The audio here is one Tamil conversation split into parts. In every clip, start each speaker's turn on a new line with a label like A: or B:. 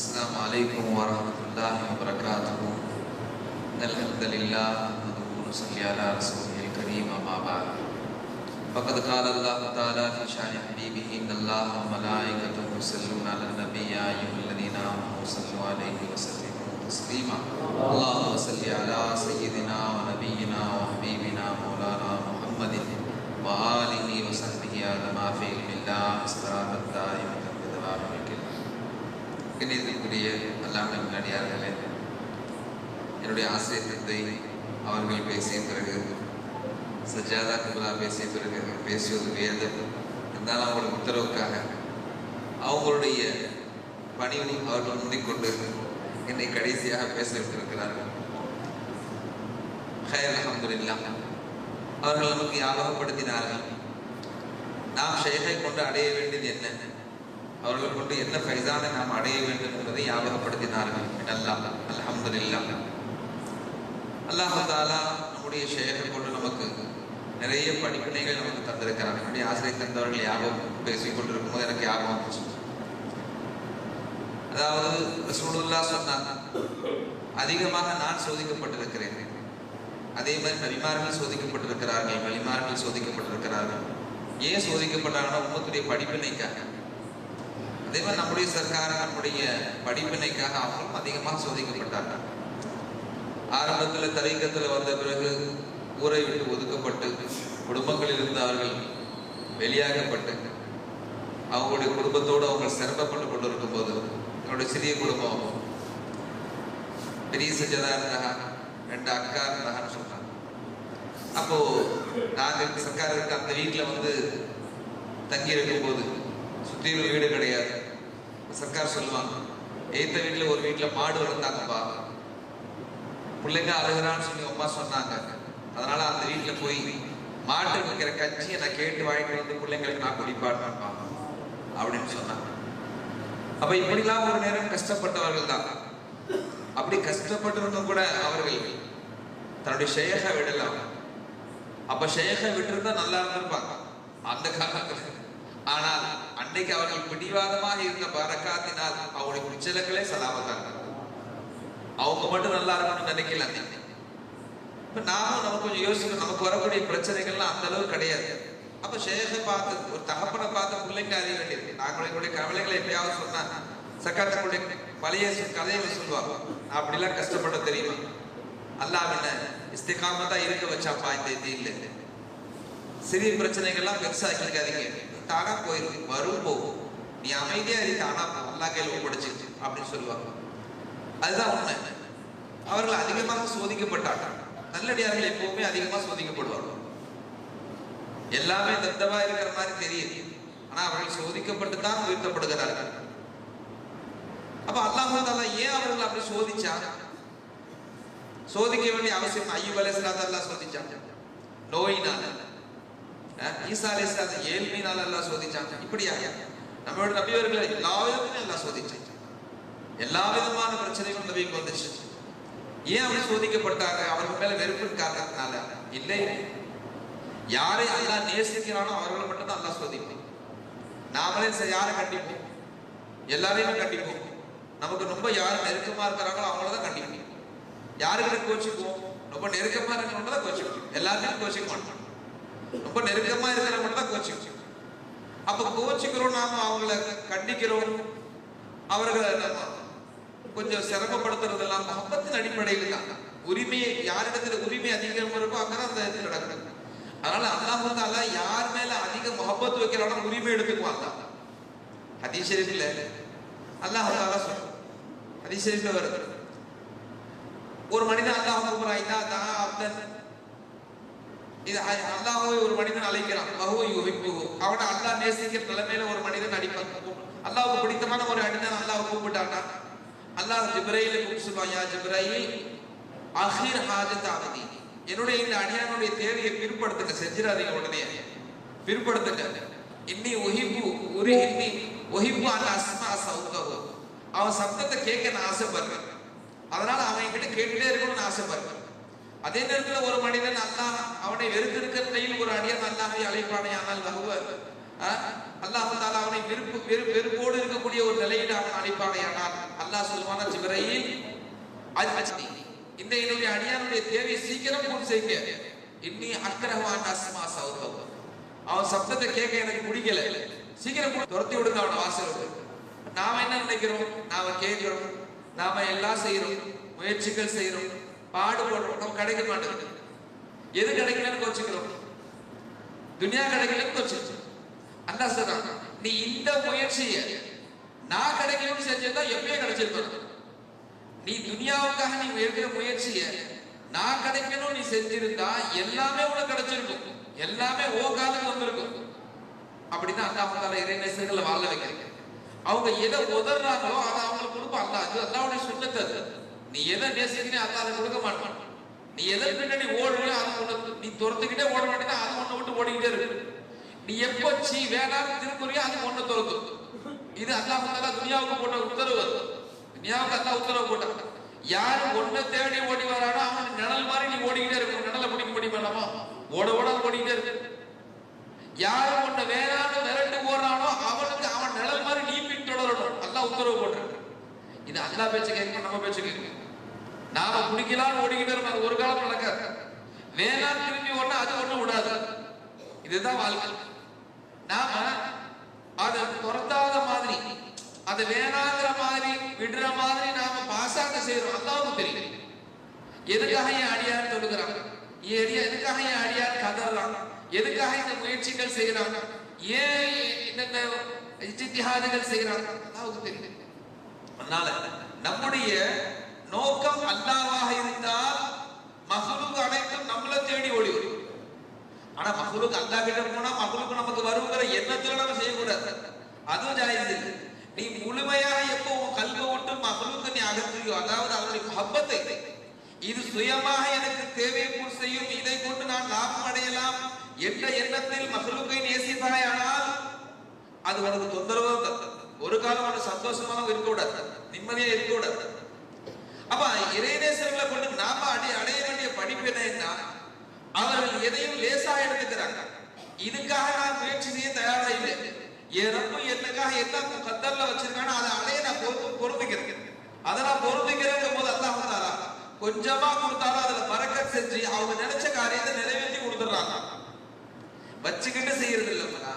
A: السلام علیکم ورحمۃ اللہ وبرکاتہ الحمد للہ صلی علی رسول الکریم اما بعد. فقد قال اللہ تعالی فی شان حبیبہ ان اللہ ملائکتہ یصلون علی النبی یا ایھا الذین آمنوا صلوا علیہ وسلموا تسلیما اللهم صل علی سیدنا و نبینا و حبیبنا مولانا محمد و آلہ وصحبہ آدم فی اللہ استراحت دائما கண்ணியத்திற்குரிய அல்லாமல் அடியார்களே என்னுடைய ஆசிரியர் தந்தை அவர்கள் பேசிய பிறகு சஜாதா குமலா பேசிய பிறகு பேசியது வேதம் இருந்தாலும் அவங்களுடைய உத்தரவுக்காக அவங்களுடைய பணியை அவர்கள் முந்திக்கொண்டு என்னை கடைசியாக பேச விட்டிருக்கிறார்கள் ஹயர் அலமதுல்லா அவர்கள் நமக்கு ஞாபகப்படுத்தினார்கள். நாம் ஷேகை கொண்டு அடைய வேண்டியது என்ன? அவர்கள் கொண்டு என்ன ஃபைசானை நாம் அடைய வேண்டும் என்பதை ஞாபகப்படுத்தினார்கள். அல்லாஹ் அல்ஹம்துலில்லாஹ். அல்லாஹ் தாலா நம்முடைய ஷேகை கொண்டு நமக்கு நிறைய படிப்பினைகள் நமக்கு தந்திருக்கிறார் என்னுடைய ஆசிரியர் தந்தவர்கள் ஞாபகம் பேசிக் கொண்டிருக்கும் போது எனக்கு ஞாபகம் வந்துச்சு. அதாவது ரசூலுல்லா சொன்னாங்க அதிகமாக நான் சோதிக்கப்பட்டிருக்கிறேன். அதே மாதிரி நபிமார்கள் சோதிக்கப்பட்டிருக்கிறார்கள் வலிமார்கள் சோதிக்கப்பட்டிருக்கிறார்கள். ஏன் சோதிக்கப்பட்டாங்கன்னா உங்களுடைய படிப்பினைக்காக. அதே மாதிரி நம்முடைய சர்க்கார் நம்முடைய படிப்பினைக்காக அவங்களும் அதிகமாக சோதிக்கப்பட்டாங்க ஆரம்பத்தில் தலைக்கத்தில் வந்த பிறகு ஊரை விட்டு ஒதுக்கப்பட்டு குடும்பங்களில் இருந்தவர்கள் வெளியாகப்பட்டு அவங்களுடைய குடும்பத்தோடு அவங்க சிரமப்பட்டு கொண்டு இருக்கும்போது என்னுடைய சிறிய குடும்பம் பெரிய சஜதா இருந்தாங்க ரெண்டு அக்கா இருந்தாங்கன்னு சொல்றாங்க. அப்போ நாங்கள் சர்க்கார் இருக்க அந்த வீட்டில் வந்து தங்கி இருக்கும்போது சுற்றிலும் வீடு கிடையாது. சர்க்கார் சொல்லுவாங்க எய்த்த வீட்டில் ஒரு வீட்டில் மாடு வளர்ந்தாங்கப்பா பிள்ளைங்க அழுகிறான்னு சொல்லி அம்மா சொன்னாங்க. அதனால அந்த வீட்டில் போய் மாட்டு வைக்கிற கஞ்சியை நான் கேட்டு வாங்கிட்டு வந்து பிள்ளைங்களுக்கு நான் குடிப்பாடுறேன்ப்பா அப்படின்னு சொன்னாங்க. அப்ப இப்படிலாம் ஒரு நேரம் கஷ்டப்பட்டவர்கள் தான். அப்படி கஷ்டப்பட்டிருந்தும் கூட அவர்கள் தன்னுடைய ஷேக விடலாம். அப்ப ஷேக விட்டிருந்தா நல்லா இருந்திருப்பாங்க. அந்த காலத்துல. ஆனால் அன்னைக்கு அவர்கள் பிடிவாதமாக இருந்த பரக்காத்தினால் அவங்களுடைய குச்சலங்களே சலாமத்தாங்க அவங்க மட்டும் நல்லா இருக்கணும்னு நினைக்கல இப்ப நாமும் நமக்கு கொஞ்சம் யோசிக்கணும். நமக்கு வரக்கூடிய பிரச்சனைகள்லாம் அந்த அளவு கிடையாது. அப்ப ஷேக பார்த்து ஒரு தகப்பனை பார்த்து பிள்ளைங்க அறிய வேண்டியது நாங்களுடைய எங்களுடைய கவலைகளை எப்பயாவது சொன்னா சக்கரத்தனுடைய பழைய கதையை சொல்லுவாங்க. நான் அப்படிலாம் கஷ்டப்பட தெரியுமா? அல்லாஹ் என்ன தான் இருக்க வச்சாப்பா இந்த இது இல்லை சிறிய பிரச்சனைகள்லாம் பெருசாக்கிக்காதீங்க தானா போயிடும் வரும் போகும். நீ அமைதியா இரு தானா நல்லா கேள்வி கையில் ஒப்படைச்சு அப்படின்னு சொல்லுவாங்க. அதுதான் உண்மை. அவர்கள் அதிகமாக சோதிக்கப்பட்டாங்க நல்லடியார்கள் எப்பவுமே அதிகமாக சோதிக்கப்படுவாங்க. எல்லாமே தத்தவா இருக்கிற மாதிரி தெரியுது. ஆனா அவர்கள் சோதிக்கப்பட்டு தான் உயர்த்தப்படுகிறார்கள். அப்ப அல்லாஹ் தாலா ஏன் அவர்கள் அப்படி சோதிச்சா? சோதிக்க வேண்டிய அவசியம் ஐயூப் அலைஹிஸ்ஸலாத்து அல்லாஹ் சோதிச்சாங்க. நோயினால. ஈசா அலைஹிஸ்ஸலாத்து ஏழ்மையினால எல்லாம் சோதிச்சாங்க. இப்படியா நம்மளோட நபியவர்களை எல்லா விதத்திலும் எல்லாம் சோதிச்சாங்க. எல்லா விதமான பிரச்சனைகளும் நபிக்கு வந்துச்சு. ஏன் அப்படி சோதிக்கப்பட்டாங்க? அவர்கள் மேல வெறுப்பு காரணத்தினால இல்லை. யாரை அல்லா நேசிக்கிறானோ அவர்களை மட்டும் தான் அல்லா சோதிப்போம் நாமளே யாரை கண்டிப்போம்? எல்லாரையுமே கண்டிப்போம். நமக்கு ரொம்ப யார் நெருக்கமா இருக்கிறாங்களோ அவங்கள தான் கண்டிப்போம். யாருக்கிட்ட கோச்சிக்குவோம் ரொம்ப நெருக்கமா இருக்கிறவங்க தான் கோச்சிக்குவோம் எல்லாருமே கோச்சிக்க மாட்டோம். ரொம்ப நெருக்கமா இருக்கிறவங்க தான் கோச்சிக்குவோம் அப்ப கோச்சிக்கிறோம் நாம அவங்கள கண்டிக்கிறோம். அவர்களை நம்ம கொஞ்சம் சிரமப்படுத்துறது எல்லாம் மகப்பத்தின் அடிப்படையில் தான். உரிமையை யாரிடத்துல உரிமை அதிகம் இருக்கோ அங்கதான் அந்த இது நடக்குது அதனால அல்லாஹ் தாலா யார் மேல அதிக முகப்பத் வைக்கிறானோ உரிமை எடுத்துக்குவாங்க ஹதீஸ் ஷரீஃப்ல அல்லாஹ் தாலா சொல்லும் ஹதீஸ் வருது. ஒரு மனிதன் அல்லாஹ் கூப்பிடுறான் தான் தா இது அல்லாஹ்வை ஒரு மனிதன் அழைக்கிறான். அஹோ யுஹிப்பு அவனை அல்லாஹ் நேசிக்கிற நிலைமையில ஒரு மனிதன் அடிப்பான். அல்லாஹ்வுக்கு பிடித்தமான ஒரு அடிதான் அல்லாஹ் கூப்பிட்டானா அல்லாஹ் ஜிப்ரையில கூப்பிடுவான் யா ஜிப்ரையில் அஹீர் ஹாஜத் ஆவதி என்னுடைய இந்த அடியானுடைய தேவையை பிற்படுத்துங்க. செஞ்சிடாதீங்க உடனே. பிற்படுத்துங்க. இன்னி ஒஹிப்பு ஒரு இன்னி ஒஹிப்பு அல்ல அஸ்மா சவுத்தவோ அவன் சப்தத்தை கேட்க நான் ஆசைப்படுறேன். அதனால அவன் கிட்ட கேட்டுட்டே இருக்கணும்னு ஆசைப்படுறேன். அதே நேரத்தில் ஒரு மனிதன் அல்லாஹ் அவனை வெறுத்திருக்கிற நிலையில் ஒரு அடியான் அல்லாஹை அழைப்பானே ஆனால் வகுவ அல்லாஹ் தாலா அவனை வெறுப்பு வெறு வெறுப்போடு இருக்கக்கூடிய ஒரு நிலையில் அவன் அழைப்பானே ஆனால் அல்லாஹ் சொல்வான சிவரையில் இந்த என்னுடைய அடியானுடைய தேவையை சீக்கிரம் பூர்த்தி செய்யுங்க. இன்னி அக்கரவான் அஸ்மா சௌதவ் அவன் சப்தத்தை கேட்க எனக்கு பிடிக்கல. சீக்கிரம் துரத்தி விடுங்க அவனை வாசல் நாம என்ன நினைக்கிறோம்? நாம கேட்கிறோம். நாம எல்லாம் செய்யறோம் முயற்சிகள் செய்யறோம் பாடுபடுறோம் நம்ம கிடைக்க மாட்டேங்குது. எது கிடைக்கலன்னு குறைச்சிக்கிறோம் துனியா கிடைக்கலன்னு கோச்சுக்கிறோம் அந்த சார் நீ இந்த முயற்சியை நான் கிடைக்கணும்னு செஞ்சிருந்தா எப்பயே கிடைச்சிருக்கணும் நீ துனியாவுக்காக நீ எடுக்கிற முயற்சிய நான் கிடைக்கணும் நீ செஞ்சிருந்தா எல்லாமே உனக்கு கிடைச்சிருக்கும். எல்லாமே ஓ காலுக்கு வந்திருக்கும். அப்படிதான் அந்த தால இறைநேசர்களை வாழ வைக்கிறீங்க. அவங்க எதை உதறாங்களோ அதை அவங்களுக்கு கொடுப்போம். அல்லாஹ் அது அல்லாவுடைய சுண்ணத்தை அது. நீ எதை நேசிக்கிறீ அல்லாஹ் அதை கொடுக்க மாட்டான். நீ எதை பின்னாடி ஓடுறியோ அதை ஒன்று நீ துரத்துக்கிட்டே ஓட வேண்டியதா அதை ஒண்ணு விட்டு ஓடிக்கிட்டே இருக்கு. நீ எப்போ சீ வேணாம் திருக்குறியோ அது ஒண்ணு துரத்தும் இது அல்லாஹ் தாலா துனியாவுக்கு போட்ட உத்தரவு துனியாவுக்கு அல்லாஹ் உத்தரவு போட்டான். யாரு ஒன்ன தேடி ஓடி வரானோ அவன் நிழல் மாதிரி நீ ஓடிக்கிட்டே இருக்கும் நிழலை பிடிக்க முடியும் வேண்டாமா ஓட ஓட ஓடிக்கிட்டே இருக்கு. யாரு உன்னை வேணான்னு விரண்டு போறானோ அவனுக்கு அவன் நிழல் மாதிரி நீ பின்தொடரணும். அல்லாஹ் உத்தரவு போட்டிருக்கு. இது அல்லா பேச்சு கேட்கும் நம்ம பேச்சு கேட்கும் நாம குடிக்கலாம் ஓடிக்கிட்டு இருக்கோம் அது ஒரு காலம் நடக்காது. வேணா திரும்பி ஒண்ணு அது ஒண்ணு விடாது. இதுதான் வாழ்க்கை. நாம அதை துரத்தாத மாதிரி அதை வேணாங்கிற மாதிரி விடுற மாதிரி நாம பாசாங்க செய்யறோம் அல்லாவுக்கு தெரியும். எதுக்காக என் அடியார் தொழுகிறான் என் அடியா எதுக்காக என் அடியார் கதறான் எதுக்காக இந்த முயற்சிகள் செய்யறாங்க ஏன் இந்த இஜ்திஹாதுகள் செய்யறாங்க அல்லாவுக்கு தெரியும். அதனால நம்முடைய நோக்கம் அல்லாவாக இருந்தால் மகளுக்கு அனைத்தும் நம்மளை தேடி ஓடி வரும். ஆனா மகளுக்கு அல்லா கிட்ட போனா மகளுக்கு நமக்கு வருங்கிற எண்ணத்துல நம்ம செய்யக்கூடாது. அதுவும் ஜாயிஸ் இல்லை நீ முழுமையாக எப்போ உன் கல்வி விட்டு மகளுக்கு நீ அகற்றியோ அதாவது அவருடைய மகப்பத்தை இது சுயமாக எனக்கு தேவை பூர்த்தி செய்யும் இதை கொண்டு நான் லாபம் அடையலாம் என்ற எண்ணத்தில் மகளுக்கை நேசித்தாயானால் அது உனக்கு தொந்தரவு தான் ஒரு காலம் உனக்கு சந்தோஷமாக இருக்கக்கூடாது நிம்மதியா இருக்கக்கூடாது அப்ப இறைநேசர்களை கொண்டு நாம அடி அடைய வேண்டிய படிப்பு என்னன்னா அவர்கள் எதையும் லேசா எடுத்துக்கிறாங்க. இதுக்காக நான் முயற்சி செய்ய தயாரா இல்லை. எனக்கும் என்னக்காக எனக்காக கத்தர்ல வச்சிருக்கானோ அதை அடைய நான் பொறுப்பு பொறுத்துக்கிறேன். அதை நான் பொருந்திக்கிறேன் போது அல்லாஹ் தாரா கொஞ்சமா கொடுத்தாலும் அதுல பறக்க செஞ்சு அவங்க நினைச்ச காரியத்தை நிறைவேற்றி கொடுத்துடுறாங்க. வச்சுக்கிட்டு செய்யறது இல்லைங்களா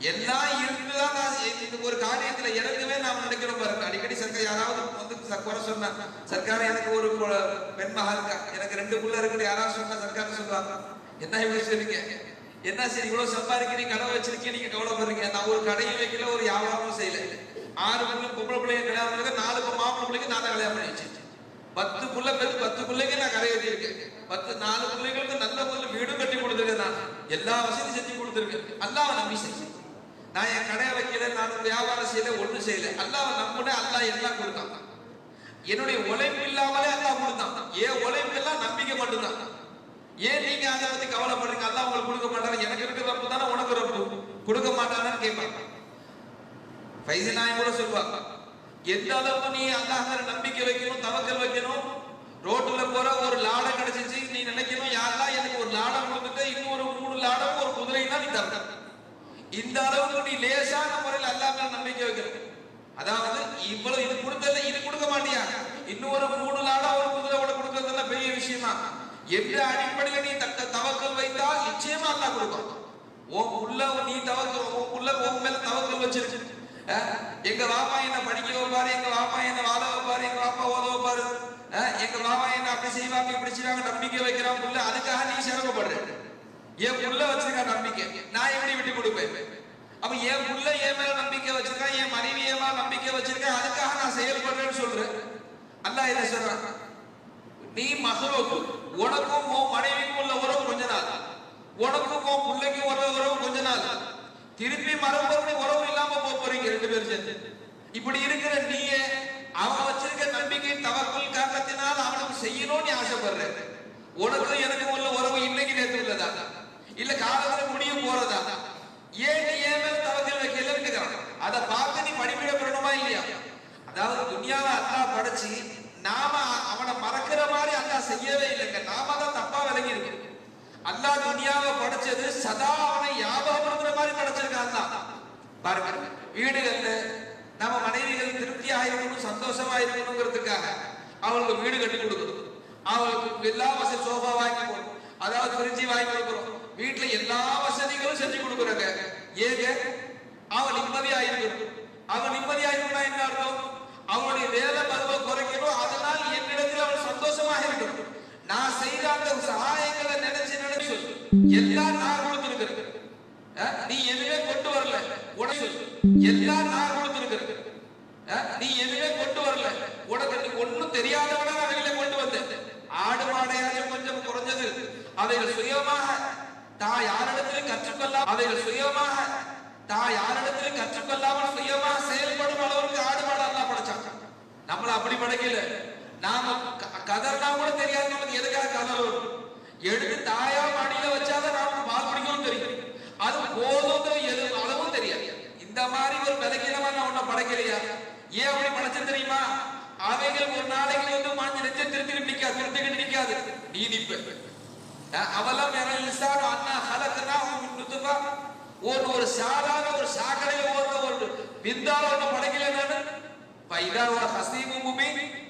A: எல்லாம் இருந்துதான் நான் இந்த ஒரு காரியத்துல இறங்கவே நாம நினைக்கிறோம் பாருங்க அடிக்கடி சர்க்கார் யாராவது வந்து குறை சொன்னா சர்க்கார் எனக்கு ஒரு பெண் மகா இருக்கா? எனக்கு ரெண்டு புள்ள இருக்குது யாராவது சொன்னா சர்க்கார் சொல்லுவாங்க. என்ன இவ்வளவு சொல்லுங்க என்ன சரி இவ்வளவு சம்பாதிக்கிறீங்க கடை வச்சிருக்கீங்க நீங்க கவலைப்படுறீங்க. நான் ஒரு கடையும் வைக்கல ஒரு வியாபாரமும் செய்யல. ஆறு புள்ள பொம்பளை பிள்ளைங்க கல்யாணம் பண்ணி நாலு மாப்பிள்ளை பிள்ளைங்க நான் தான் கல்யாணம் பண்ணி வச்சேன் பத்து புள்ள பேருக்கு பத்து பிள்ளைங்க நான் கரை இருக்கேன் பத்து நாலு பிள்ளைங்களுக்கு நல்ல முதல்ல வீடும் கட்டி கொடுத்துருக்கேன் நான். எல்லா வசதியும் செஞ்சு கொடுத்துருக்கேன். அல்லாம நம்பி செஞ்சு நான் என் கடையை வைக்கல நான் வியாபாரம் செய்யல ஒன்றும் செய்யல. அல்லாஹ் நம்பின அல்லாஹ் எல்லாம் கொடுத்தான். என்னுடைய உழைப்பு இல்லாமலே அல்லாஹ் கொடுத்தான். ஏன் உழைப்பு எல்லாம் நம்பிக்கை மட்டும்தான். ஏன் நீங்க அதை பத்தி கவலைப்படுறீங்க? அல்லாஹ் உங்களுக்கு கொடுக்க மாட்டாரு. எனக்கு இருக்கிற ரப்பு தானே உனக்கு ரப்பு. கொடுக்க மாட்டானான்னு கேட்பாங்க. ஃபைசி நாயம் கூட சொல்லுவாங்க. எந்த அளவுக்கு நீ அல்லாஹ் நம்பிக்கை வைக்கணும் தவக்கல் வைக்கணும்? ரோட்டுல போற ஒரு லாடம் கிடைச்சிச்சு நீ நினைக்கணும் யாரெல்லாம் எனக்கு ஒரு லாடம் கொடுத்துட்டு ஒரு மூணு லாடம் ஒரு குதிரை தான் நீ தரணும். இந்த அளவுக்கு நீ லேசான முறையில் அல்லாஹ் மேல நம்பிக்கை வைக்கிறேன் அதாவது இவ்வளவு இது கொடுத்தல இது கொடுக்க மாட்டியா? இன்னொரு மூணு லாடம் ஒரு குதிரை கூட கொடுக்கறதுல பெரிய விஷயமா? எந்த அடிப்படையில நீ தக்க தவக்கல் வைத்தால் நிச்சயமா அல்லா கொடுக்கும் உன் உள்ள நீ தவக்கல் உன் உள்ள உன் மேல தவக்கல் வச்சிருக்கு. எங்க வாப்பா என்ன படிக்க வைப்பாரு எங்க வாப்பா என்ன வாழ வைப்பாரு எங்க வாப்பா ஓத வைப்பாரு? எங்க வாப்பா என்ன அப்படி செய்வாங்க இப்படி செய்வாங்க நம்பிக்கை வைக்கிறான் உள்ள அதுக்காக நீ சிரமப்படுற. என் உள்ள வச்சிருக்க நம்பிக்கை. நான் எப்படி விட்டு கொடுப்பேன்? அப்ப என் உள்ள என் மேல நம்பிக்கை வச்சிருக்கான் என் மனைவி என் மேல நம்பிக்கை வச்சிருக்கேன் அதுக்காக நான் செயல்படுறேன்னு சொல்றேன். அல்லாஹ் என்ன சொல்றான்? நீ மகளுக்கு உனக்கும் உன் மனைவிக்கும் உள்ள உறவு கொஞ்ச நாள். உனக்கும் உன் பிள்ளைக்கும் உள்ள உறவு கொஞ்ச நாள். திருப்பி மறுபடியும் உறவு இல்லாம போக போறீங்க ரெண்டு பேரும் சேர்ந்து. இப்படி இருக்கிற நீயே அவன் வச்சிருக்க நம்பிக்கை தவக்குள் காரணத்தினால் அவனுக்கு செய்யணும்னு நீ ஆசைப்படுற. உனக்கும் எனக்கும் உள்ள உறவு இன்னைக்கு நேற்று உள்ளதா? இல்ல காலத்துல முடிய போறதா? ஏன் நீ ஏன் மேல தவக்கல் வைக்கலன்னு கேக்குறான். அதை பார்த்து நீ படிப்பிடப்படணுமா இல்லையா? அதாவது துனியாவை அல்லாஹ் படைச்சு நாம அவனை மறக்கிற மாதிரி அல்லாஹ் செய்யவே இல்லைங்க. நாம தான் தப்பா விளங்கி இருக்கு அல்லாஹ் துனியாவை படைச்சது சதா அவனை ஞாபகப்படுத்துற மாதிரி படைச்சிருக்கான் அல்லாஹ் பாருங்க வீடுகள்ல நம்ம மனைவிகள் திருப்தியா இருக்கணும் சந்தோஷமா இருக்கணுங்கிறதுக்காக அவங்களுக்கு வீடு கட்டி கொடுக்கணும். அவங்களுக்கு எல்லா வசதி சோஃபா வாங்கி கொடுக்கணும் அதாவது ஃப்ரிட்ஜ் வாங்கி கொடுக்குறோம் வீட்டுல எல்லா வசதிகளும் செஞ்சு கொடுக்குறாங்க. ஏங்க? அவன் நிம்மதியா இருக்கணும் அவன் நிம்மதியா இருக்கணும் என்ன அர்த்தம்? அவனுடைய வேலை பருவ குறைக்கணும். அதனால் என்னிடத்தில் அவன் சந்தோஷமாக இருக்கணும் நான் செய்த அந்த சகாயங்களை நினைச்சு நினைச்சு சொல்லு. எல்லாம் நான் கொடுத்திருக்கிறேன். நீ எதுவே கொண்டு வரல. உடனே சொல்லு. எல்லாம் நான் கொடுத்திருக்கிறேன். நீ எதுவே கொண்டு வரல. உனக்கு ஒன்னும் ஒண்ணும் தெரியாதவன நான் கொண்டு வந்தேன். ஆடு மாடையாக கொஞ்சம் குறைஞ்சது. அவைகள் சுயமாக தான் யாரிடத்திலும் கற்றுக்கொள்ள அவைகள் சுயமாக தான் யாரிடத்திலும் கற்றுக்கொள்ளாமல் சுயமாக செயல்படும் அளவுக்கு ஆடு மாடு எல்லாம் படைச்சாங்க. நம்மள அப்படி படைக்கல. நாம க- கூட தெரியாது. நமக்கு எதுக்காக கதறணும் எடுத்து தாயா மாடியில வச்சாதான் நாம பால் குடிக்கவும் தெரியும். அது போதும் எது அளவும் தெரியாது. இந்த மாதிரி ஒரு விலகினமா நான் உன்னை படைக்கலையா? ஏன் அப்படி படைச்சது தெரியுமா? அவைகள் ஒரு நாளைக்கு வந்து மாஞ்சி நெஞ்ச திருத்தி நிக்காது திருத்திக்கிட்டு நிக்காது. நீ நிப்ப. அவலம் என இன்சான் அண்ணா ஹலக்கனா நுத்துபா ஒரு ஒரு சாதாரண ஒரு சாக்கடையில ஓடுற ஒரு விந்தால ஒண்ணு படைக்கல நானு. பைதா ஒரு ஹசீபு முபி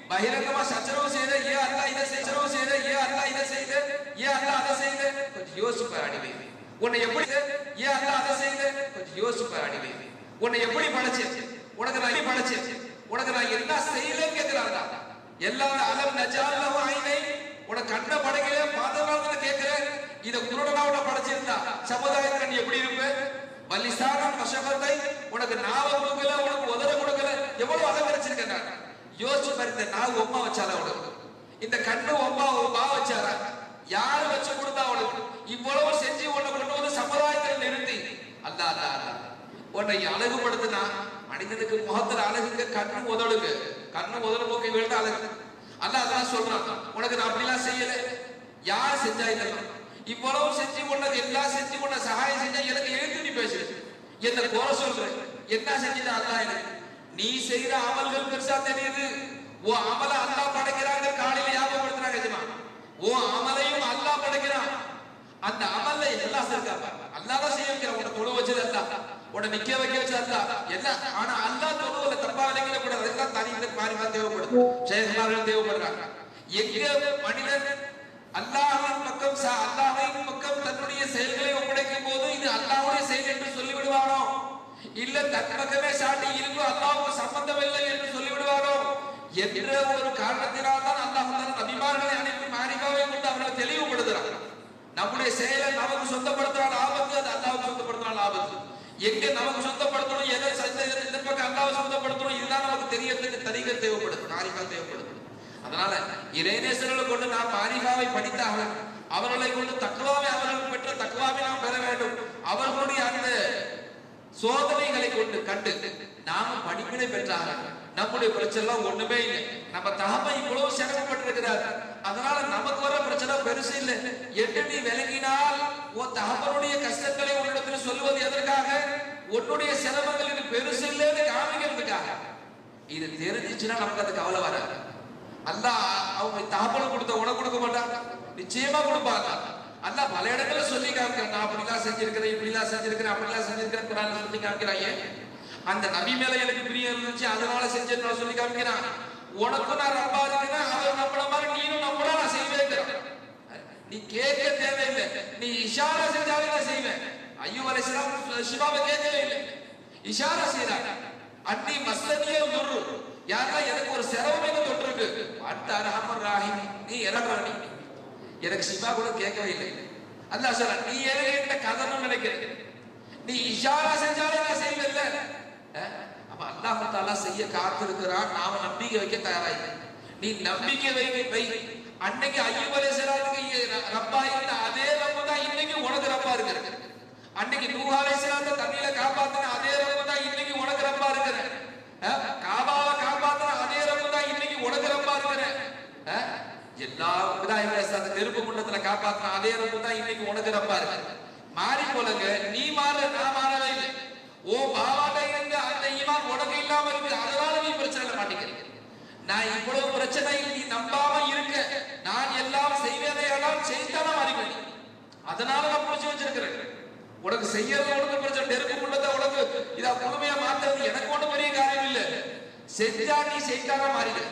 A: பகிரங்கமா சச்சரவு செய்த ஏன் அல்லா இதை சச்சரவு செய்த ஏன் அல்லா இதை செய்த ஏன் அல்லா அதை செய்த. கொஞ்சம் யோசிப்பார் அடிவே. உன்னை எப்படி ஏன் அல்லா அதை செய்த. கொஞ்சம் யோசிப்பார் அடிவே. உன்னை எப்படி படைச்சிருச்சு உனக்கு நான் எப்படி உனக்கு நான் என்ன செய்யலன்னு கேட்கிறாங்க எல்லா அலம் நஜாலஹு ஐனை உனக்கு கண்ண படைக்கல பாதவாங்க கேட்கிறேன். இத உன படைச்சிருந்தா சமுதாயத்துல நீ எப்படி இருப்ப? வலிசானம் கஷபத்தை உனக்கு நாவ கொடுக்கல உனக்கு உதர கொடுக்கல எவ்வளவு அலங்கரிச்சிருக்க யோசிச்சு பாரு இந்த நாவு ஒம்மா வச்சால உனக்கு? இந்த கண்ணு ஒம்மா ஒம்மா வச்சாரா யாரு வச்சு கொடுத்தா உனக்கு இவ்வளவு செஞ்சு உன்னை கொண்டு வந்து சமுதாயத்தை நிறுத்தி. அல்லா அல்லா அல்லா. உன்னை அழகுபடுத்தினா மனிதனுக்கு முகத்துல அழகுங்க கண்ணு உதடுங்க. கண்ணு முதல் மூக்கை வேண்டாம் அழகு. அல்ல அதான் சொல்றான். உனக்கு நான் அப்படிலாம் செய்யல. யார் செஞ்சா இதெல்லாம்? இவ்வளவு செஞ்சு உனக்கு எல்லாம் செஞ்சு உன்னை சகாயம் செஞ்சா எனக்கு எழுந்து நீ பேசுற? என்ன குறை சொல்ற. என்ன செஞ்சதா அல்லா எனக்கு? நீ செய்யற அமல்கள் பெருசா தெரியுது. ஓ அமல அல்லாஹ் படைக்கிறாங்க காலையில ஞாபகப்படுத்துறாங்க எஜமா ஓ அமலையும் அல்லாஹ் படைக்கிறான். அந்த அமல்ல எல்லாம் சேர்க்காம அல்லாஹ் தான் செய்ய வைக்கிறான் உன்னை தொழு வச்சது அல்லாஹ் உன்னை நிக்க வைக்க வச்சது என்ன? ஆனா அல்லா தொழுவல தப்பா விளங்கிட கூட அதெல்லாம் தனி மாறிமா தேவைப்படுது. சேகமார்கள் தேவைப்படுறாங்க. எங்க மனிதன் அல்லாஹின் பக்கம் அல்லாஹின் பக்கம் தன்னுடைய செயல்களை ஒப்படைக்கும் போது இது அல்லாஹுடைய செயல் என்று சொல்லி விடுவானோ இல்ல தன் பக்கமே சாட்டி இருக்கும் அல்லாஹுக்கு சம்பந்தம் இல்லை என்று சொல்லி விடுவானோ என்ற ஒரு காரணத்தினால் தான் அல்லாஹ் தன் நபிமார்களை அனுப்பி மாரிகாவை கொண்டு அவர்களை தெளிவுபடுத்துறாங்க நம்முடைய செயலை நமக்கு சொந்தப்படுத்தினால் ஆபத்து அது அல்லாவுக்கு சொந்தப்படுத்தினால் ஆபத்து. எங்க நமக்கு சொந்தப்படுத்தணும் எதை செஞ்ச இந்த பக்கம் அல்லாவை சொந்தப்படுத்தணும் இதுதான் நமக்கு தெரியறதுக்கு தனிகள் தேவைப்படுது மாரிகா தேவைப்படுது. அதனால இறைநேசர்களை கொண்டு நாம் மாரிகாவை படித்தாக அவர்களை கொண்டு தக்குவாவை அவர்கள் பெற்ற தக்குவாவை நாம் பெற வேண்டும். அவர்களுடைய அந்த சோதனைகளை கொண்டு கண்டு நாம படிப்பினை பெற்றாக நம்முடைய பிரச்சனை எல்லாம் ஒண்ணுமே இல்லை. நம்ம தகப்ப இவ்வளவு சிரமப்பட்டிருக்கிறார். அதனால நமக்கு வர பிரச்சனை பெருசு இல்லை. எட்டு நீ விளங்கினால் உன் தகப்பனுடைய கஷ்டங்களை உன்னிடத்தில் சொல்லுவது எதற்காக? உன்னுடைய சிரமங்கள் இது பெருசு இல்லைன்னு காமிக்கிறதுக்காக. இது தெரிஞ்சிச்சுன்னா நமக்கு அது கவலை வராது. அல்லாஹ் அவங்க தகப்பனை கொடுத்த உனக்கு கொடுக்க மாட்டாங்க. நிச்சயமா கொடுப்பாங்க. அல்லாஹ் பல இடங்கள்ல சொல்லி காமிக்கிறேன். நான் அப்படிலாம் செஞ்சிருக்கிறேன் இப்படிலாம் செஞ்சிருக்கிறேன் அப்படிலாம் செஞ்சிருக்கிறேன் குரான்ல சொல்லி காமிக்கிறான் ஏன் அந்த நபி மேல எனக்கு பிரியம் இருந்துச்சு அதனால செஞ்சேன்னு நான் சொல்லி காமிக்கிறான். உனக்கு நான் ரப்பா இருக்கிறேன் அவர் நம்மள மாதிரி நீனும் நம்மளா நான் செய்வேங்கிறான். நீ கேட்க தேவையில்லை. நீ இஷாரா செஞ்சாலே நான் செய்வேன்? ஐயோ அலைஹிஸ்ஸலாம் சிவாவை கேட்கவே இல்லை. இஷாரா செய்யறாங்க அன்னி மஸ்தனியே துரு யாரா எனக்கு ஒரு சிரமம் தொட்டிருக்கு. அத்த அரஹமர் ராஹிம் நீ இறங்குற நீ. எனக்கு சிவா கூட கேட்கவே இல்லை. அல்லாஹ் சொல்ற நீ என்கிட்ட கதனும் நினைக்கிறேன். நீ இஷாரா செஞ்சாலே நான் செய்வேன்ல அஹ், அப்ப அல்லாஹ் தாலா செய்ய காத்திருக்கிறான். நாம நம்பிக்கை வைக்க தயாராகி. நீ நம்பிக்கை வை வை. அன்னைக்கு ஐயூப் அலைஹிஸ்ஸலாத்துக்கு ரப்பா இருந்த அதே ரப்பு தான் இன்னைக்கு உனக்கு ரப்பா இருக்கிறது. அன்னைக்கு நூஹ் அலைஹிஸ்ஸலாத்தை தண்ணியில காப்பாத்தின அதே ரப்பு தான் இன்னைக்கு உனக்கு ரப்பா இருக்கிற அஹ், காபாவை காப்பாத்தின அதே ரப்பு தான் இன்னைக்கு உனக்கு ரப்பா இருக்கிற அஹ், எல்லா இப்ராஹிம் அலைஹிஸ்ஸலாத்தை நெருப்பு குண்டத்துல காப்பாத்தின அதே ரப்பு தான் இன்னைக்கு உனக்கு ரப்பா இருக்கிற மாறி போலங்க நீ மாற நான் மாறவே இல்லை. ஓ பாவாட்ட இருந்த அந்த ஈமான் உனக்கு இல்லாம இருக்கு அதனால நீ பிரச்சனையில மாட்டிக்கிறீங்க நான் இவ்வளவு பிரச்சனை நீ நம்பாம இருக்க. நான் எல்லாம் செய்வதை ஆனால் செய்தாலும் அறிவேன். அதனால நான் புரிஞ்சு வச்சிருக்கிறேன். உனக்கு செய்யறது உனக்கு பிரச்சனை நெருப்பு உள்ளத உனக்கு இதை முழுமையா மாத்துறது எனக்கு ஒண்ணு பெரிய காரியம் இல்ல. செஞ்சா நீ செய்தாக மாறிடு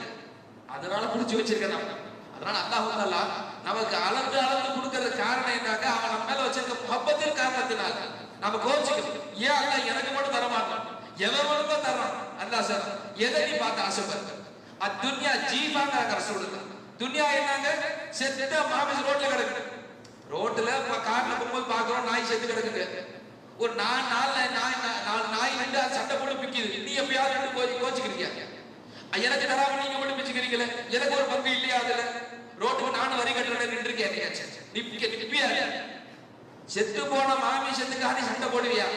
A: அதனால புடிச்சு வச்சிருக்கேன் நான். அதனால அல்லாஹ் நமக்கு அளந்து அளந்து கொடுக்கறது காரணம் என்னாக்க அவன் நம்ம மேல வச்சிருக்க முகப்பத்தின் காரணத்தினால நம்ம கோச்சுக்கணும் ஏன் அல்ல எனக்கு மட்டும் தர மாட்டான் எவன் மட்டும் தர்றான்? அல்லா சார் எதை நீ பார்த்து ஆசைப்படுற? அத்துன்யா ஜீவாங்க சொல்லுங்க துன்யா என்னங்க? செத்த மாமிஸ் ரோட்ல கிடக்கு. ரோட்ல கார்ல போகும்போது பாக்குறோம் நாய் செத்து கிடக்குது. ஒரு நாலு நாள் நாய் நாலு நாய் ரெண்டு சட்டை போட்டு பிக்குது. நீ எப்பயாவது ரெண்டு கோச்சி கோச்சிக்கிறீங்க? எனக்கு தராம நீங்க மட்டும் பிச்சுக்கிறீங்களே எனக்கு ஒரு பங்கு இல்லையா அதுல? ரோட்டுக்கு நானும் வரி கட்டுறேன் நின்று இருக்கேன். நிப்பியா? செத்து போன மாமிசத்துக்காக நீ சண்டை போடுவியா?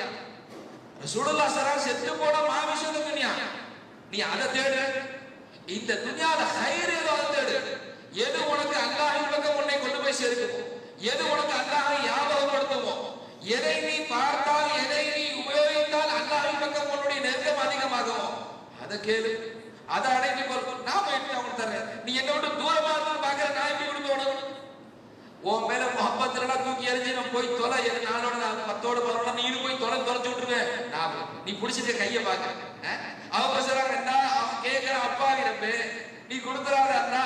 A: சுடுலா சரா செத்து போன மாமிசம் துனியா நீ அதை தேடு. இந்த துணியால ஹைர் ஏதோ தேடு எது உனக்கு அல்லாஹின் பக்கம் உன்னை கொண்டு போய் சேர்க்குமோ? எது உனக்கு அல்லாஹை ஞாபகப்படுத்துமோ எதை நீ பார்த்தால் எதை நீ உபயோகித்தால் அல்லாஹின் பக்கம் உன்னுடைய நெருக்கம் அதிகமாகுமோ? அதை கேளு. அதை அடைந்து கொள். நாம எப்படி அவனுக்கு தர்றேன். நீ என்னை விட்டு தூரமா இருந்து பாக்குற நான் எப்படி கொடுக்க உனக்கு உன் மேல முகப்பத்துல தூக்கி எறிஞ்சு நான் போய் தொலை. எது நாளோட நான் பத்தோட பதினோட நீ போய் தொலை தொலைச்சு விட்டுருவேன் நான் நீ பிடிச்சிட்டு கையை பாக்க அவங்க சொல்றாங்க என்ன கேட்கிற அப்பா இருப்பு நீ கொடுத்துறாத அண்ணா.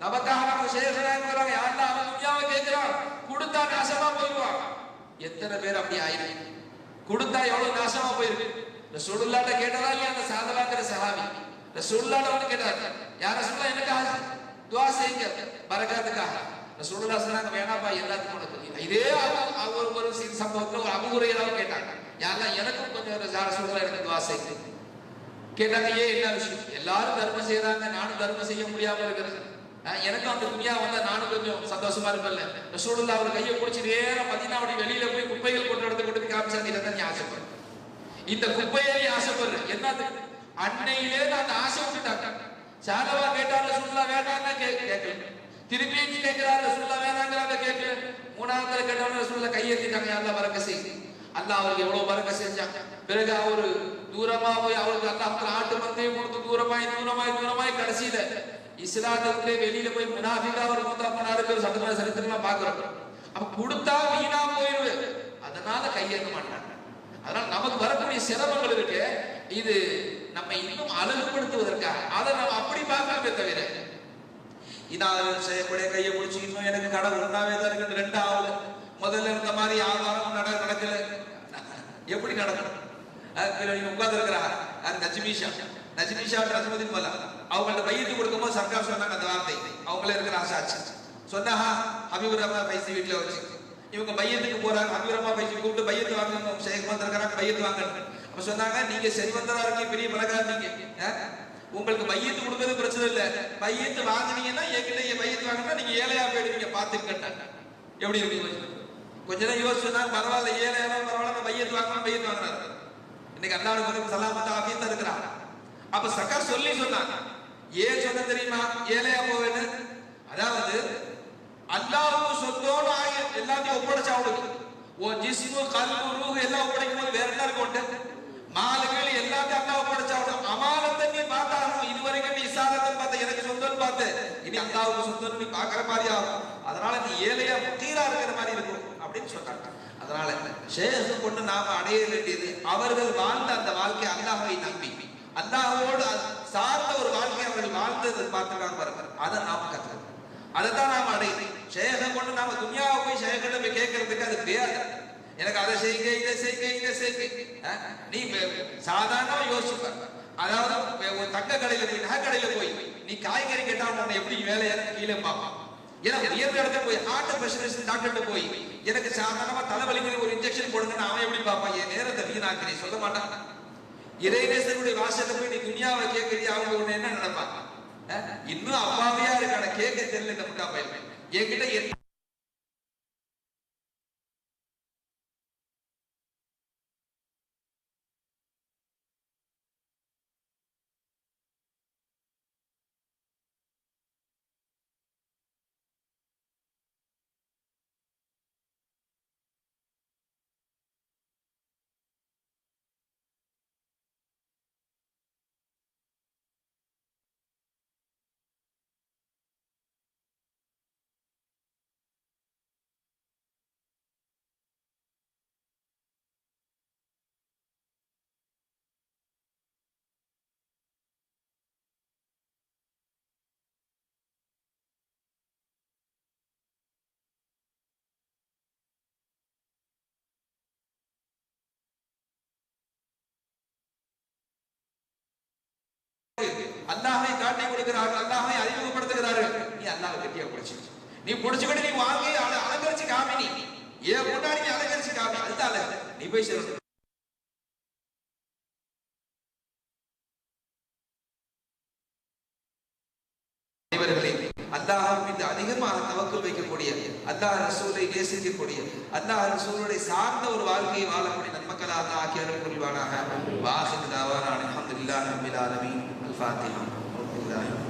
A: நமக்காக நம்ம சேஷனாங்கிறாங்க யாருன்னா அவன் துணியாவை கேட்கிறான் கொடுத்தா நாசமா போயிடுவான் எத்தனை பேர் அப்படி ஆயிருக்கு? கொடுத்தா எவ்வளவு நாசமா போயிருக்கு? இந்த சுடுல்லாட்ட கேட்டதா இல்லையா? அந்த சாதலாங்கிற சஹாபி. இந்த சுடுல்லாட்டவனு கேட்டாங்க யார சொல்ல எனக்காக துவா செய்யுங்க. இந்த ரசூலுல்லாஹ் சொன்னாங்க வேணாப்பா எல்லாத்துக்கும் உனக்கு இதே அபு- அவர் ஒரு சம்பவத்தில் ஒரு அபுகுறையெல்லாம் கேட்டாங்க. யாரெல்லாம் எனக்கும் கொஞ்சம் யார சொல்ல எனக்கு துவா செய்யுங்க கேட்டாங்க ஏன் என்ன விஷயம்? எல்லாரும் தர்மம் செய்யறாங்க நானும் தர்மம் செய்ய முடியாம இருக்கிறேன். எனக்கும் அந்த துணியா வந்தா நானும் கொஞ்சம் சந்தோஷமா இருப்பேன்ல. ரசூலுல்லாஹ் அவர் கையை பிடிச்சி நேரம் மதீனாவுடைய வெளியில போய் குப்பைகள் கொண்டு இடத்துல கொண்டு போய் காமிச்சாங்க இதை தான் நீ ஆசைப்படுற. இந்த குப்பையை நீ ஆசைப்படுற. என்னது? அன்னையிலே நான் அந்த ஆசை விட்டுட்டாங்க சாதவா கேட்டாரு ரசூலுல்லாஹ் வேண்டாம் கேட்கல திருப்பியும் கேட்கிறாரு ரசூலுல்லாஹ் வேணாங்கிறாங்க கேட்கல மூணாவது கேட்டாலும் ரசூலுல்லாஹ் கையெழுத்திட்டாங்க அல்லாஹ் வரக்க செய்யுங்க அல்லாஹ் அவருக்கு எவ்வளவு வரக்க செஞ்சாங்க பிறகு அவரு தூரமா போய் அவளுக்கு அல்லாஹ் ஆட்டு மந்தையும் கொடுத்து தூரமாய் தூரமாய் தூரமாய் கடைசியில இஸ்லாத்திலே வெளியில போய் முனாஃபிகா அவர் மூத்தா பேர் சட்டமான சரித்திரமா பாக்குறோம் அப்ப கொடுத்தா வீணா போயிடுவேன் அதனால கையேற்க மாட்டாங்க. அதனால நமக்கு வரக்கூடிய சிரமங்கள் இருக்கு இது நம்ம இன்னும் அழகுபடுத்துவதற்காக. அதை நம்ம அப்படி பார்க்கலாமே தவிர இதான் செய்யக்கூடிய கையை பிடிச்சி இன்னும் எனக்கு கடை ஒன்றாவே தான் இருக்கு ரெண்டு முதல்ல இருந்த மாதிரி ஆதாரம் நட நடக்கல. எப்படி நடக்கணும்? உட்கார்ந்து இருக்கிறா நஜ்மிஷா நஜ்மிஷா ரஜ்மதி போல. அவங்கள்ட்ட பையத்து கொடுக்கும்போது சர்க்கார் சொன்னாங்க அந்த வார்த்தை. அவங்களே இருக்கிற ஆசாச்சு சொன்னாஹா ஹபீபுர் ரஹ்மான் பைசி வீட்டுல வச்சு. இவங்க பையத்துக்கு போறாங்க. ஹபீபுர் ரஹ்மான் பைசி கூப்பிட்டு பையத்து வாங்கணும் ஷேக் வந்திருக்கிறாங்க பையத்து வாங்கணும் அப்ப சொன்னாங்க நீங்க செல்வந்தரா இருக்கீங்க பெரிய பணக்காரர் நீங்க. உங்களுக்கு பையத்து கொடுக்கறது பிரச்சனை இல்ல. பையத்து வாங்குனீங்கன்னா என்கிட்ட என் பையத்து வாங்கினா நீங்க ஏழையா போயிடுவீங்க பாத்துக்கிட்டாங்க எப்படி இருக்கு கொஞ்ச நேரம் யோசிச்சு பரவாயில்ல ஏழையா பரவாயில்ல பையத்து வாங்கணும் பையத்து வாங்கினாரு இன்னைக்கு அல்லாஹ் வந்து சலாமத்தா ஆஃபியத்தா இருக்கிறான் அப்ப சக்கர் சொல்லி சொன்னாங்க ஏன் சொன்ன தெரியுமா? ஏழையா போவேன்னு. அதாவது அல்லாஹ்வுக்கு சொந்தோடு ஆகிய எல்லாத்தையும் ஒப்படைச்சா அவனுக்கு. ஓ ஜிஸ்மு கல்வு ரூஹ் எல்லாம் ஒப்படைக்கும் போது வேற என்ன இருக்கும் மாலுகள் எல்லாத்தையும் அல்லாஹ் ஒப்படைச்சா அவனுக்கு. அமானத்தை நீ பார்த்தாலும் இதுவரைக்கும் நீ இசாதத்தை பார்த்த எனக்கு சொந்தம்னு பார்த்து. இனி அல்லாஹ்வுக்கு சொந்தம்னு நீ பார்க்குற மாதிரி ஆகும். அதனால நீ ஏழையா முத்தீரா இருக்கிற மாதிரி இருக்கும் அப்படின்னு சொன்னாங்க. அதனால ஷேഖ് கொண்டு நாம அடைய வேண்டியது அவர்கள் வாழ்ந்த அந்த வாழ்க்கை அல்லாஹ்வை நம்பி. அல்லாஹ்வோடு சார்ந்த ஒரு வாழ்க்கை அவர்கள் வாழ்ந்ததை பார்த்துக்கலாம் பாருங்க. அதை நாம கற்றுக்கணும் அதை தான் நாம அடையணும். ஷேகை கொண்டு நாம துனியாவை போய் ஷேகிட்ட போய் கேட்கறதுக்கு அது பேர் எனக்கு அதை செய்யுங்க இதை செய்யுங்க இதை செய்யுங்க. நீ சாதாரணமா யோசிச்சு அதாவது ஒரு தங்க கடையில போய் நகை கடையில போய் நீ காய்கறி கேட்டா உன்னை எப்படி வேலையா கீழே பார்ப்பான். ஏன்னா உயர்ந்த இடத்துல போய் ஹார்ட் ஸ்பெஷலிஸ்ட் டாக்டர்கிட்ட போய் எனக்கு சாதாரணமா தலைவலிக்கு ஒரு இன்ஜெக்ஷன் போடுங்கன்னு அவன் எப்படி பார்ப்பான்? என் நேரத்தை வீணாக்கிறேன் சொல்ல மாட்டான். இறைநேசனுடைய வாசல்ல போய் நீ துணியாவை கேட்கறியா அவங்க உன்னை என்ன நினைப்பாங்க? இன்னும் அப்பாவையா இருக்கான கேட்க தெரியல இந்த முட்டா பையன். என்கிட்ட அல்லாஹை காட்டி கொடுக்கிறார்கள் அல்லாஹை அறிமுகப்படுத்துகிறார்கள். நீ அல்லாஹ் கட்டியா பிடிச்சு நீ பிடிச்சுக்கிட்டு நீ வாங்கி அலங்கரிச்சு காமி நீ. ஏன் முன்னாடி நீ அலங்கரிச்சு காமி? அதுதான் நீ போய் சேர்ந்து அனைவர்களே அல்லாஹ் மீது அதிகமாக தவக்கல் வைக்கக்கூடிய அல்லாஹ் ரசூலை நேசிக்கக்கூடிய அல்லாஹ் ரசூலுடைய சார்ந்த ஒரு வாழ்க்கையை வாழக்கூடிய நன்மக்களாக அல்லாஹ் புரிவானாக வாஹித் தாவான அல்ஹம்துலில்லாஹி ரப்பில் ஆலமீன் அல் ஃபாத்திஹா